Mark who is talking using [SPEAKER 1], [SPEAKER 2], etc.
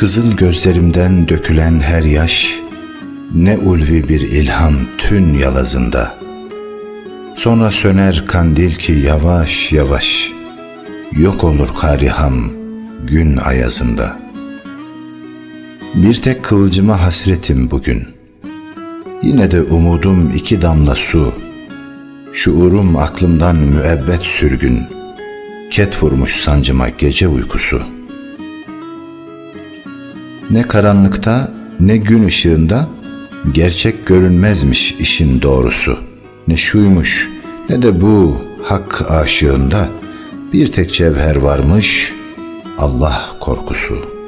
[SPEAKER 1] Kızıl gözlerimden dökülen her yaş, ne ulvi bir ilham tün yalazında. Sonra söner kandil ki yavaş yavaş, yok olur kariham gün ayazında. Bir tek kıvılcıma hasretim bugün. Yine de umudum iki damla su. Şuurum aklımdan müebbet sürgün. Ket vurmuş sancıma gece uykusu. Ne karanlıkta ne gün ışığında gerçek görünmezmiş işin doğrusu. Ne şuymuş ne de bu hak aşığında bir tek cevher varmış Allah korkusu.''